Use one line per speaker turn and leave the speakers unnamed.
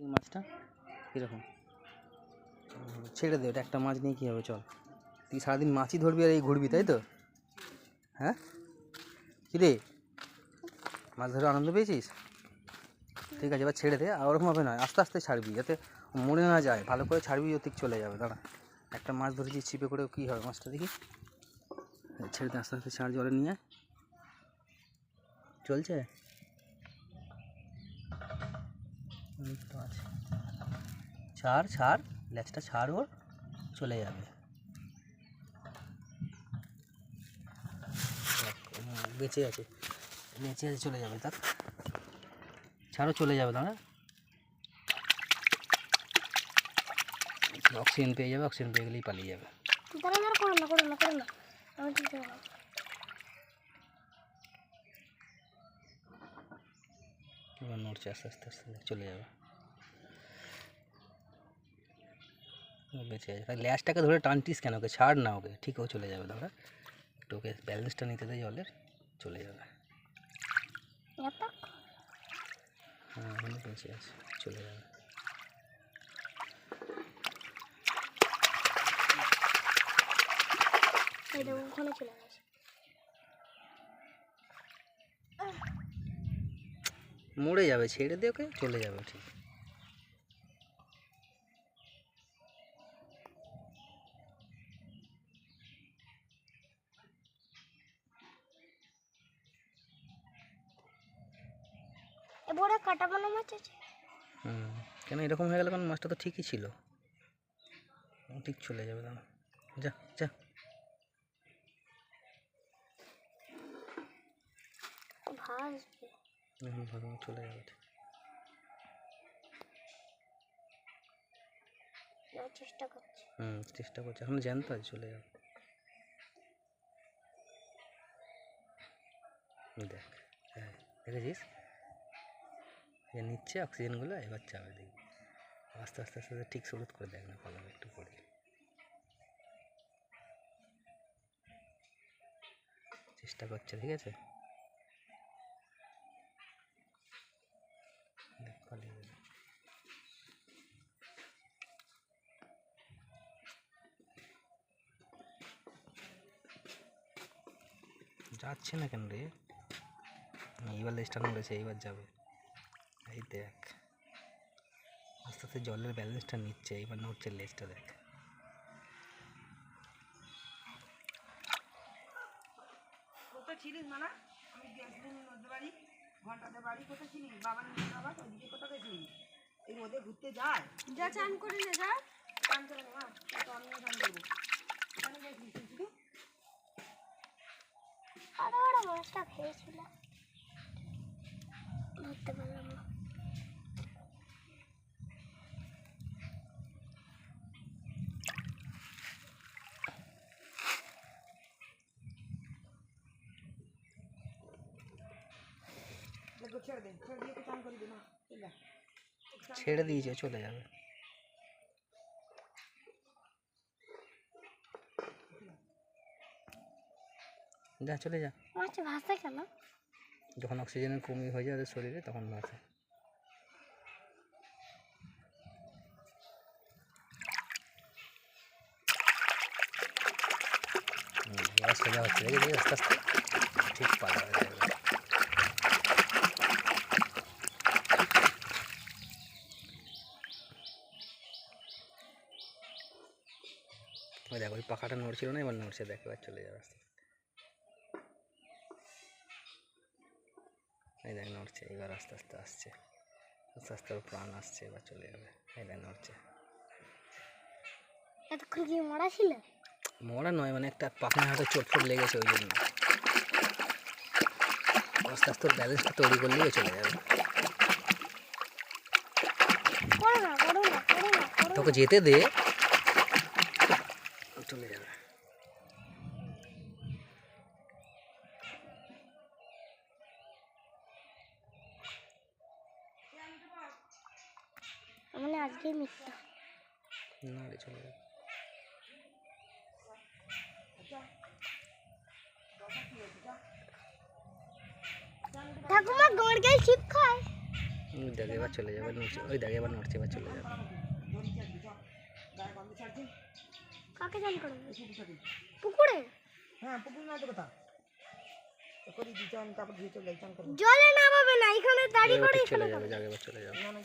মাছটা কীরকম ছেড়ে দে ওটা একটা মাছ নিয়ে কী হবে, চল। তুই সারাদিন মাছই ধরবি আর এই ঘুরবি, তাই তো? হ্যাঁ? কী রে? মাছ ধরে আনন্দ পেয়েছিস? ঠিক আছে, এবার ছেড়ে দে, আর হবে না আস্তে আস্তে ছাড়বি, যাতে মরে না যায়। ভালো করে ছাড়বি, ওদিক চলে যাবে, দাঁড়া। একটা মাছ ধরেছি, ছিপে করে কী হবে মাছটা দেখি? ছেড়ে দে, আস্তে আস্তে ছাড় জলে নিয়ে। চলছে? এই আছে। ছাড় ছাড়, ল্যাচটা ছাড় ওর, চলে যাবে। বেঁচে আছে। বেঁচে আছে, চলে যাবে তার। ছাড়ও চলে যাবে, দাঁড়া। অক্সিজেন পেয়ে যাবে, অক্সিজেন পেয়ে গেলেই পালিয়ে যাবে
দাঁড়া দাঁড়া করো না করো না করো না আমি ঠিক আছে
এবার নড়ছে আস্তে আস্তে আস্তে দেখ, চলে যাবে ও বেঁচে আছে তাই ল্যাচটাকে ধরে টানটিস কেন ওকে ছাড় না ওকে ঠিক ও চলে যাবে দাঁড়া একটু ওকে ব্যালেন্সটা নিতে দেয় জলের চলে যাবে
এত
হ্যাঁ এখনও বেঁচে আছে চলে যাবে
এই দেখো ওখানে চলে গেছে
মরে যাবে ছেড়ে দিয়ে ওকে চলে যাবে ঠিক।
বড় কাটা মনে মাছ আছে।
হুম কেন এরকম হয়ে গেল কারণ মাছটা তো ঠিকই ছিল। ঠিক চলে যাবে দাঁড়া। যা যা।
ভাসবে।
চলে যাবে।
চেষ্টা করছে।
হুম চেষ্টা করছে। এখন জ্যান্ত আছে চলে যাবে। দেখ হ্যাঁ দেখেছিস? যে নিচ্ছে অক্সিজেনগুলো এবার যাবে দেখবি আস্তে আস্তে আস্তে ঠিক শুরু করে দেখ না ভালো একটু পরে চেষ্টা করছে ঠিক আছে দেখ পালিয়ে গেল। যাচ্ছে না কেন রে? এইবার লেজটা নড়েছে এইবার যাবে। এই দেখ। আস্তে আস্তে জলের ব্যালেন্সটা নিচ্ছে এইবার নড়ছে লেজটা দেখ।
মানা আমি গেছিলি?
যা চান করে নে যা।
চান করে নে মা তো আমিও চান করব। ওখানে গেছিলিস শুধু
মাছটা খেয়েছিল ধরতে পারলাম না।
ছেড়ে
দিয়েছে চলে যাবে। যা চলে যা।
ভাসে কেন
যখন অক্সিজেনের কমি হয়ে যায় ওদের শরীরে, তখন ভাসে ঠিক দেখো, ওই পাখাটা নড়ছিল না, এবার নড়ছে, দেখ চলে যাবে আস্তে। এই দেখ নড়ছে এবার আস্তে আস্তে আসছে। আস্তে আস্তে ওর প্রাণ আসছে এবার চলে যাবে। এই দেখ নড়ছে।
এতক্ষণ কি মরা ছিল?
মরা নয় মানে একটা পাখনা হাতে চোট ফোট লেগেছে ওই জন্য। আস্তে আস্তে ব্যালেন্সটা তৈরি করলেই ও চলে যাবে। তোকে যেতে দে। চলে যাবে।
মানে আজকেই মিথ্যা।
না রে চলে যাবে।
ঠাকুমা গড় গায়ে ছিপ খায়।
ওই দেখে এবার চলে যাবে নড়ছে ওই দেখে এবার নড়ছে এবার চলে যাবে।
কাকে জানি করবে পুকুরে?
হ্যাঁ পুকুর না তো কথা?
জলে নামাবে না এখানে দাঁড়িয়ে করে
চলে যাবে এবার চলে যাবে।
না না